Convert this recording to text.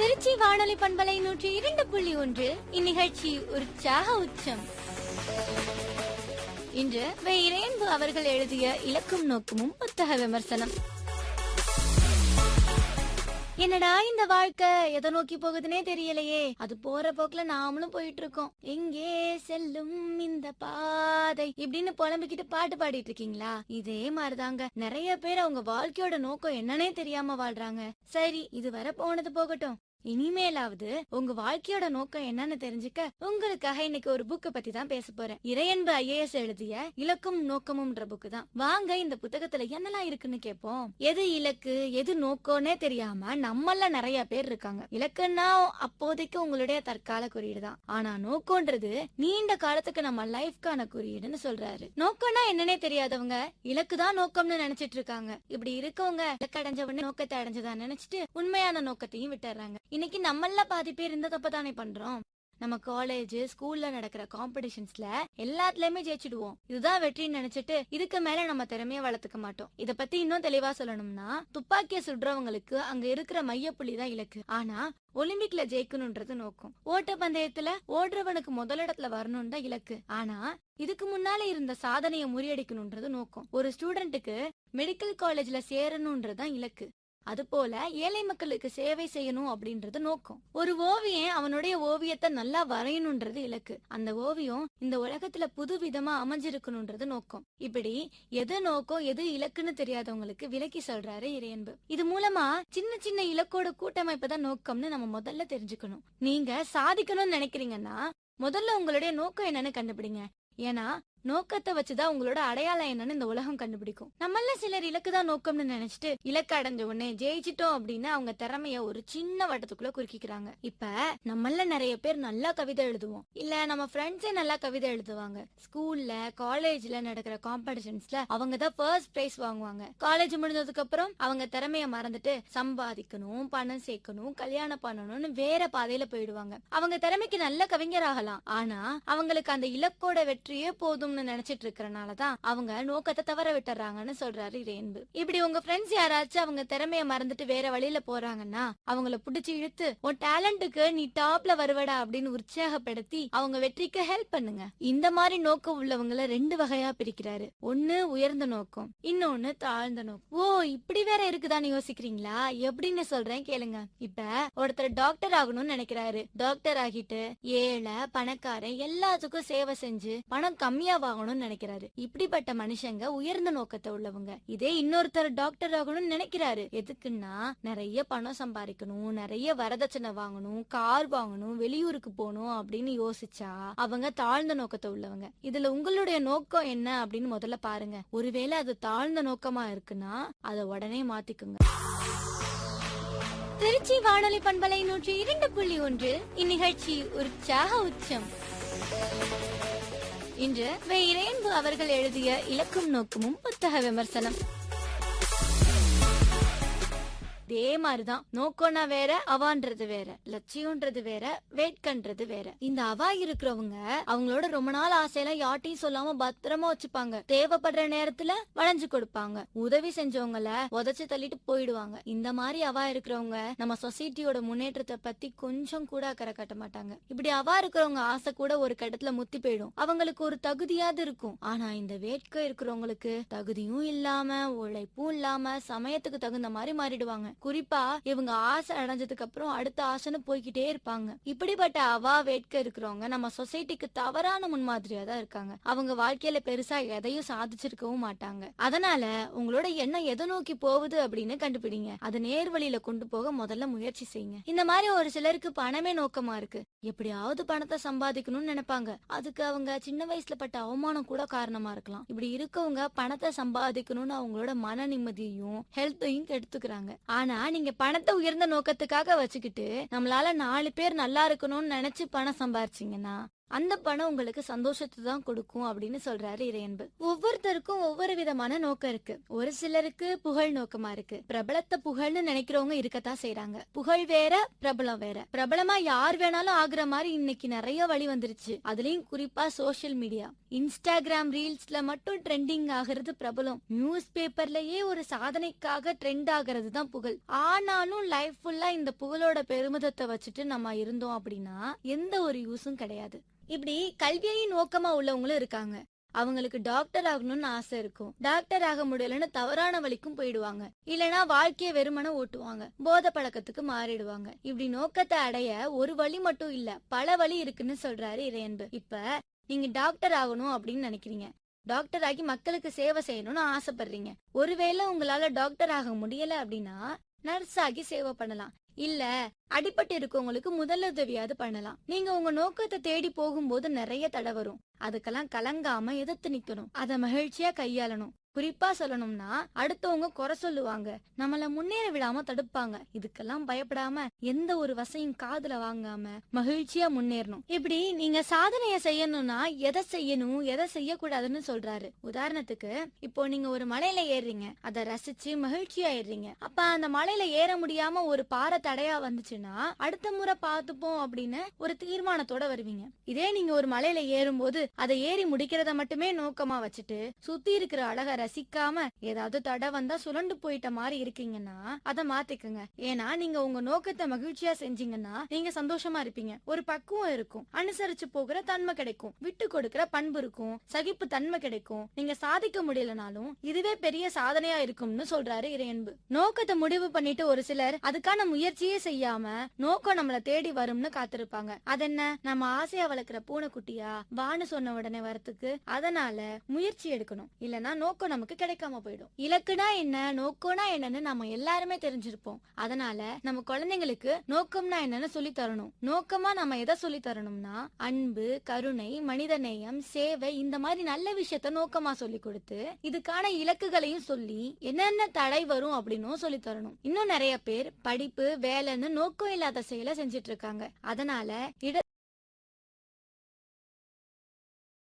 திருச்சி வானொலி பண்பலை நூற்றி இரண்டு புள்ளி ஒன்று. இந்நிகழ்ச்சி உற்சாக உச்சம். இன்று வே இறையன்பு அவர்கள் எழுதிய இலக்கும் நோக்கமும் புத்தக விமர்சனம். என்னடா இந்த வாழ்க்கை? எதை நோக்கி போகுதுன்னே தெரியலையே. அது போற போக்குல நாமளும் போயிட்டு இருக்கோம் எங்கே செல்லும் இந்த பாதை? இப்படின்னு புலம்பிக்கிட்டு பாட்டு பாடிட்டு இருக்கீங்களா இதே மாதிரிதாங்க. நிறைய பேர் அவங்க வாழ்க்கையோட நோக்கம் என்னன்னே தெரியாம வாழ்றாங்க. சரி இது வர போனது போகட்டும். இனிமேலாவது உங்க வாழ்க்கையோட நோக்கம் என்னன்னு தெரிஞ்சுக்க உங்களுக்காக இன்னைக்கு ஒரு புக்க பத்தி தான் பேச போறேன். இறையன்பு ஐஏஎஸ் எழுதிய இலக்கும் நோக்கமும்ன்ற புக்கு தான். வாங்க இந்த புத்தகத்துல என்னெல்லாம் இருக்குன்னு கேட்போம் எது இலக்கு எது நோக்கம்னே தெரியாம நம்மள நிறைய பேர் இருக்காங்க. இலக்குன்னா அப்போதைக்கு உங்களுடைய தற்கால குறியீடு தான். ஆனா நோக்கம்ன்றது நீண்ட காலத்துக்கு நம்ம லைஃப்கான குறியீடுன்னு சொல்றாரு. நோக்கம்னா என்னன்னே தெரியாதவங்க இலக்கு தான் நோக்கம்னு நினைச்சிட்டு இருக்காங்க. இப்படி இருக்கவங்க இலக்கு அடைஞ்ச உடனே நோக்கத்தை அடைஞ்சதா நினைச்சிட்டு உண்மையான நோக்கத்தையும் விட்டுறாங்க. இன்னைக்கு நம்மள பாதி பேர் இந்த தானே பண்றோம். நம்ம காலேஜ் ஸ்கூல்ல நடக்கிற காம்படிஷன்ஸ்ல எல்லாத்துலயுமே ஜெயிச்சிடுவோம். இதுதான் வெற்றின்னு நினைச்சிட்டு இதுக்கு மேல நம்ம திறமைய வளர்த்துக்க மாட்டோம். இத பத்தி இன்னும் தெளிவா சொல்லணும்னா துப்பாக்கிய சுடுறவங்களுக்கு அங்க இருக்கிற மையப்புள்ளி தான் இலக்கு. ஆனா ஒலிம்பிக்ல ஜெயிக்கணும்ன்றது நோக்கம். ஓட்ட பந்தயத்துல ஓடுறவனுக்கு முதலிடத்துல வரணும் தான் இலக்கு. ஆனா இதுக்கு முன்னால இருந்த சாதனையை முறியடிக்கணும்ன்றது நோக்கம். ஒரு ஸ்டூடெண்ட்டுக்கு மெடிக்கல் காலேஜ்ல சேரணும்ன்றதுதான் இலக்கு. அது போல ஏழை மக்களுக்கு சேவை செய்யணும் அப்படின்றது நோக்கம். ஒரு ஓவியன் அவனுடைய ஓவியத்தை நல்லா வரையணும்ன்றது இலக்கு. அந்த ஓவியம் இந்த உலகத்துல புது விதமா அமைஞ்சிருக்கணும்ன்றது நோக்கம். இப்படி எது நோக்கம் எது இலக்குன்னு தெரியாதவங்களுக்கு விலக்கி சொல்றாரு இறையன்பு. இது மூலமா சின்ன சின்ன இலக்கோட கூட்டமைப்பு தான் நோக்கம்னு நம்ம முதல்ல தெரிஞ்சுக்கணும். நீங்க சாதிக்கணும்னு நினைக்கிறீங்கன்னா முதல்ல உங்களுடைய நோக்கம் என்னன்னு கண்டுபிடிங்க. ஏன்னா நோக்கத்தை வச்சுதான் உங்களோட அடையாளம் என்னன்னு இந்த உலகம் கண்டுபிடிக்கும். நம்மள சிலர் இலக்கு தான் நோக்கம்னு நினைச்சிட்டு இலக்கு அடைஞ்ச உடனே ஜெயிச்சிட்டோம் அப்படின்னு அவங்க திறமைய ஒரு சின்ன வட்டத்துக்குள்ள குறுக்கிக்கிறாங்க. இப்ப நம்மள நிறைய பேர் நல்லா கவிதை எழுதுவோம். இல்ல நம்ம ஃப்ரெண்ட்ஸே நல்லா கவிதை எழுதுவாங்க. ஸ்கூல்ல காலேஜ்ல நடக்கிற காம்படிஷன்ஸ்ல அவங்க தான் ஃபர்ஸ்ட் பிரைஸ் வாங்குவாங்க. காலேஜ் முடிஞ்சதுக்கு அப்புறம் அவங்க திறமைய மறந்துட்டு சம்பாதிக்கணும் பணம் சேர்க்கணும் கல்யாணம் பண்ணணும்னு வேற பாதையில போயிடுவாங்க. அவங்க திறமைக்கு நல்ல கவிஞர் ஆகலாம். ஆனா அவங்களுக்கு அந்த இலக்கோட வெற்றியே போதும் போதும்னு நினைச்சிட்டு இருக்கிறனால தான் அவங்க நோக்கத்தை தவற விட்டுறாங்கன்னு சொல்றாரு ரேன்பு இப்படி உங்க ஃப்ரெண்ட்ஸ் யாராச்சும் அவங்க திறமைய மறந்துட்டு வேற வழியில போறாங்கன்னா அவங்கள புடிச்சு இழுத்து உன் டேலண்ட்டுக்கு நீ டாப்ல வருவடா அப்படின்னு உற்சாகப்படுத்தி அவங்க வெற்றிக்கு ஹெல்ப் பண்ணுங்க. இந்த மாதிரி நோக்கம் உள்ளவங்கள ரெண்டு வகையா பிரிக்கிறாரு. ஒன்னு உயர்ந்த நோக்கம். இன்னொன்னு தாழ்ந்த நோக்கம். ஓ இப்படி வேற இருக்குதான்னு யோசிக்கிறீங்களா? எப்படின்னு சொல்றேன் கேளுங்க. இப்ப ஒருத்தர் டாக்டர் ஆகணும்னு நினைக்கிறாரு. டாக்டர் ஆகிட்டு ஏழை பணக்காரன் எல்லாத்துக்கும் சேவை செஞ்சு பணம் கம்மியா வாங்கணும்னு நினைக்கிறாரு. இப்படிப்பட்ட மனுஷங்க உயர்ந்த நோக்கத்தை உள்ளவங்க. இதே இன்னொருத்தர் டாக்டர் ஆகணும்னு நினைக்கிறாரு. எதுக்குன்னா நிறைய பணம் சம்பாதிக்கணும் நிறைய வரதட்சணை வாங்கணும் கார் வாங்கணும் வெளியூருக்கு போகணும் அப்படின்னு யோசிச்சா அவங்க தாழ்ந்த நோக்கத்தை உள்ளவங்க. இதுல உங்களுடைய நோக்கம் என்ன அப்படின்னு முதல்ல பாருங்க. ஒருவேளை அது தாழ்ந்த நோக்கமா இருக்குன்னா அதை உடனே மாத்திக்குங்க. திருச்சி வானொலி பண்பலை நூற்றி இரண்டு புள்ளி ஒன்று இந்நிகழ்ச்சி உற்சாக உச்சம். இன்று வே இறையன்பு அவர்கள் எழுதிய இலக்கும் நோக்கமும் புத்தக விமர்சனம். இதே மாதிரிதான். நோக்கம்னா வேற அவான்றது வேற லட்சியம்ன்றது வேற வேட்கன்றது வேற. இந்த அவா இருக்கிறவங்க அவங்களோட ரொம்ப நாள் ஆசையெல்லாம் யார்ட்டையும் சொல்லாம பத்திரமா வச்சுப்பாங்க. தேவைப்படுற நேரத்துல வளைஞ்சு கொடுப்பாங்க. உதவி செஞ்சவங்கள உதச்சு தள்ளிட்டு போயிடுவாங்க. இந்த மாதிரி அவா இருக்கிறவங்க நம்ம சொசைட்டியோட முன்னேற்றத்தை பத்தி கொஞ்சம் கூட அக்கறை காட்ட மாட்டாங்க. இப்படி அவா இருக்கிறவங்க ஆசை கூட ஒரு கட்டத்துல முத்தி போயிடும். அவங்களுக்கு ஒரு தகுதியாவது இருக்கும். ஆனா இந்த வேட்கை இருக்கிறவங்களுக்கு தகுதியும் இல்லாம உழைப்பும் இல்லாம சமயத்துக்கு தகுந்த மாதிரி மாறிடுவாங்க. குறிப்பா இவங்க ஆசை அடைஞ்சதுக்கு அப்புறம் அடுத்த ஆசைன்னு போய்கிட்டே இருப்பாங்க. இப்படிப்பட்ட அவா வேட்கை இருக்கிறவங்க நம்ம சொசைட்டிக்கு தவறான முன்மாதிரியா தான் இருக்காங்க. அவங்க வாழ்க்கையில பெருசா எதையும் சாதிச்சிருக்கவும் மாட்டாங்க. அதனால உங்களோட எண்ணம் எதை நோக்கி போகுது அப்படின்னு கண்டுபிடிங்க. அதை நேர் வழியில கொண்டு போக முதல்ல முயற்சி செய்யுங்க. இந்த மாதிரி ஒரு சிலருக்கு பணமே நோக்கமா இருக்கு. எப்படியாவது பணத்தை சம்பாதிக்கணும்னு நினைப்பாங்க. அதுக்கு அவங்க சின்ன வயசுல பட்ட அவமானம் கூட காரணமா இருக்கலாம். இப்படி இருக்கவங்க பணத்தை சம்பாதிக்கணும்னு அவங்களோட மன நிம்மதியையும் ஹெல்த்தையும் கெடுத்துக்கிறாங்க. ஆனா நீங்க பணத்தை உயர்ந்த நோக்கத்துக்காக வச்சுக்கிட்டு நம்மளால நாலு பேர் நல்லா இருக்கணும்னு நினைச்சு பணம் சம்பாரிச்சிங்கன்னா அந்த பணம் உங்களுக்கு சந்தோஷத்தை தான் கொடுக்கும் அப்படின்னு சொல்றாரு இறையன்பு. ஒவ்வொருத்தருக்கும் ஒவ்வொரு விதமான நோக்கம் இருக்கு. ஒரு சிலருக்கு புகழ் நோக்கமா இருக்கு. பிரபலத்தை புகழ்னு நினைக்கிறவங்க இருக்கத்தான் செய்யறாங்க புகழ் வேற பிரபலம் வேற. பிரபலமா யார் வேணாலும் ஆகுற மாதிரி இன்னைக்கு நிறைய வழி வந்துருச்சு. அதுலயும் குறிப்பா சோஷியல் மீடியா இன்ஸ்டாகிராம் ரீல்ஸ்ல மட்டும் ட்ரெண்டிங் ஆகிறது பிரபலம். நியூஸ் பேப்பர்லயே ஒரு சாதனைக்காக ட்ரெண்ட் ஆகிறது தான் புகழ். ஆனாலும் லைஃப் ஃபுல்லா இந்த புகழோட பெருமிதத்தை வச்சுட்டு நம்ம இருந்தோம் அப்படின்னா எந்த ஒரு யூஸும் கிடையாது. இப்படி கல்வியின் நோக்கமா உள்ளவங்களும் இருக்காங்க. அவங்களுக்கு டாக்டர் ஆகணும்னு ஆசை இருக்கும். டாக்டர் ஆக முடியலன்னு தவறான வழிக்கும் போயிடுவாங்க. இல்லனா வாழ்க்கையை வெறுமன ஓட்டுவாங்க. போத பழக்கத்துக்கு மாறிடுவாங்க. இப்படி நோக்கத்தை அடைய ஒரு வழி மட்டும் இல்ல பல வழி இருக்குன்னு சொல்றாரு இறையன்பு. இப்ப நீங்க டாக்டர் ஆகணும் அப்படின்னு நினைக்கிறீங்க. டாக்டர் ஆகி மக்களுக்கு சேவை செய்யணும்னு ஆசைப்படுறீங்க. ஒருவேளை உங்களால டாக்டர் ஆக முடியல அப்படின்னா நர்ஸ் ஆகி சேவை பண்ணலாம். இல்ல அடிபட்டு இருக்கவங்களுக்கு முதலுதவியாவது பண்ணலாம். நீங்க உங்க நோக்கத்தை தேடி போகும்போது நிறைய தடை வரும். அதுக்கெல்லாம் கலங்காம எதிர்த்து நிக்கணும். அத மகிழ்ச்சியா கையாளணும். குறிப்பா சொல்லணும்னா அடுத்தவங்க குறை சொல்லுவாங்க. நம்மள முன்னேற விடாம தடுப்பாங்க. இதுக்கெல்லாம் பயப்படாம எந்த ஒரு வசையும் காதுல வாங்காம மகிழ்ச்சியா முன்னேறணும். இப்படி நீங்க சாதனைய செய்யணும்னா எதை செய்யணும் எதை செய்யக்கூடாதுன்னு சொல்றாரு. உதாரணத்துக்கு இப்போ நீங்க ஒரு மலையில ஏறுறீங்க. அதை ரசிச்சு மகிழ்ச்சியா ஏறுறீங்க. அப்ப அந்த மலையில ஏற முடியாம ஒரு பாறை தடையா வந்துச்சுன்னா அடுத்த முறை பார்த்துப்போம் அப்படின்னு ஒரு தீர்மானத்தோட வருவீங்க. இதே நீங்க ஒரு மலையில ஏறும்போது அதை ஏறி முடிக்கிறத மட்டுமே நோக்கமா வச்சுட்டு சுத்தி இருக்கிற அழக ரசிக்காம ஏதாவது தடை வந்தா சுழண்டு போயிட்ட மாதிரி இருக்கீங்கன்னா அதை மாத்திக்கங்க. ஏன்னா நீங்க உங்க நோக்கத்தை மகிழ்ச்சியா செஞ்சீங்கன்னா நீங்க சந்தோஷமா இருப்பீங்க. ஒரு பக்குவம் இருக்கும். அனுசரிச்சு போகிற தன்மை கிடைக்கும். விட்டு கொடுக்கிற பண்பு இருக்கும். சகிப்பு தன்மை கிடைக்கும். நீங்க சாதிக்க முடியலனாலும் இதுவே பெரிய சாதனையா இருக்கும்னு சொல்றாரு இறையன்பு. நோக்கத்தை முடிவு பண்ணிட்டு ஒரு சிலர் அதுக்கான முயற்சியே செய்யாம நோக்கம் நம்மள தேடி வரும்னு காத்திருப்பாங்க. அதென்ன? நம்ம ஆசையா வளர்க்கிற பூனைக்குட்டியா? வான்னு சொன்ன உடனே வரத்துக்கு அதனால முயற்சி எடுக்கணும். இல்லனா நோக்கம் நமக்கு கிடைக்காம போயிடும். இலக்குனா என்ன நோக்கம்னா என்னன்னு நம்ம எல்லாருமே தெரிஞ்சிருப்போம். அதனால நம்ம குழந்தைங்களுக்கு நோக்கம்னா என்னன்னு சொல்லி தரணும். நோக்கமா நம்ம எதை சொல்லி தரணும்னா அன்பு கருணை மனிதநேயம் சேவை இந்த மாதிரி நல்ல விஷயத்த நோக்கமா சொல்லி கொடுத்து இதுக்கான இலக்குகளையும் சொல்லி என்னென்ன தடை வரும் அப்படின்னும் சொல்லி தரணும். இன்னும் நிறைய பேர் படிப்பு வேலைன்னு நோக்கம் இல்லாத செயலை செஞ்சுட்டு இருக்காங்க. அதனால இட